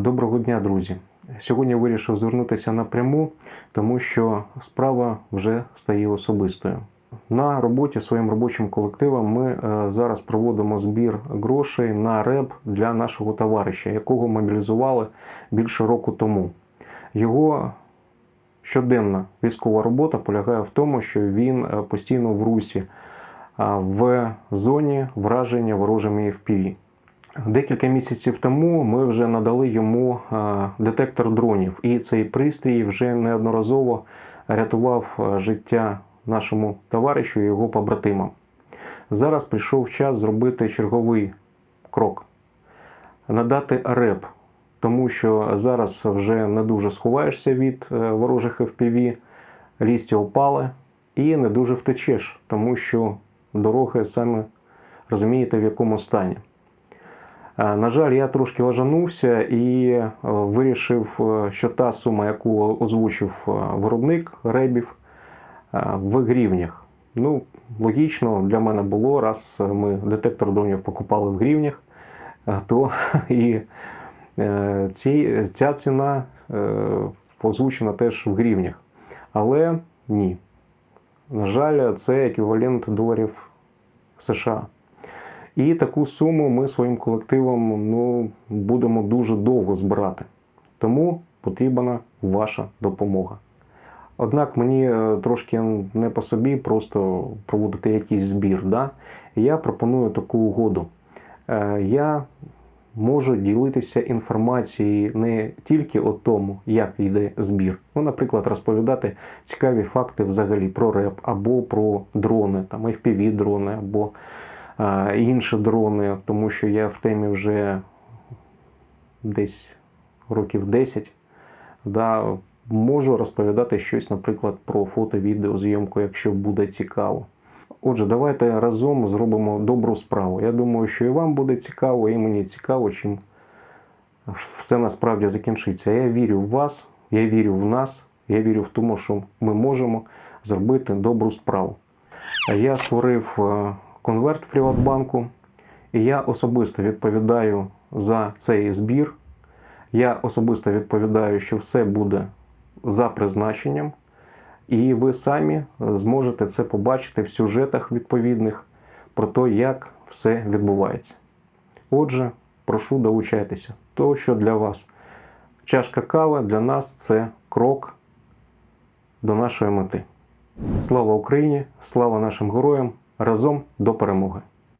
Доброго дня, друзі. Сьогодні вирішив звернутися напряму, тому що справа вже стає особистою. На роботі своїм робочим колективом ми е, зараз проводимо збір грошей на РЕБ для нашого товариша, якого мобілізували більше року тому. Його щоденна військова робота полягає в тому, що він е, постійно в русі в зоні враження ворожими FPV. Декілька місяців тому ми вже надали йому е, детектор дронів, і цей пристрій вже неодноразово рятував е, життя нашому товаришу і його побратимам. Зараз прийшов час зробити черговий крок, надати РЕП, тому що зараз вже не дуже сховаєшся від е, ворожих FPV, лістя опали і не дуже втечеш, тому що дороги саме розумієте в якому стані. Е, На жаль, я трошки лажанувся і е, вирішив, е, що та сума, яку озвучив виробник ребів, в гривнях. Ну, логічно для мене було, раз ми детектор дронів покупали в гривнях, то і ці, ця ціна озвучена теж в гривнях. Але ні. На жаль, це еквівалент доларів США. І таку суму ми своїм колективом ну, будемо дуже довго збирати. Тому потрібна ваша допомога. Однак мені е, трошки не по собі просто проводити якийсь збір. Да? Я пропоную таку угоду. Е, Я можу ділитися інформацією не тільки о тому, як йде збір. Ну, наприклад, розповідати цікаві факти взагалі про РЕП або про дрони, там FPV-дрони, або а, інші дрони, тому що я в темі вже десь років 10. Да, можу розповідати щось, наприклад, про фото-відеозйомку, якщо буде цікаво. Отже, давайте разом зробимо добру справу. Я думаю, що і вам буде цікаво, і мені цікаво, чим все насправді закінчиться. Я вірю в вас, я вірю в нас, я вірю в тому, що ми можемо зробити добру справу. Я створив е, конверт в Приватбанку, і я особисто відповідаю за цей збір. Я особисто відповідаю, що все буде за призначенням, і ви самі зможете це побачити в сюжетах відповідних про те, як все відбувається. Отже, прошу долучайтеся. То, що для вас чашка кави, для нас це крок до нашої мети. Слава Україні! Слава нашим героям! Разом до перемоги!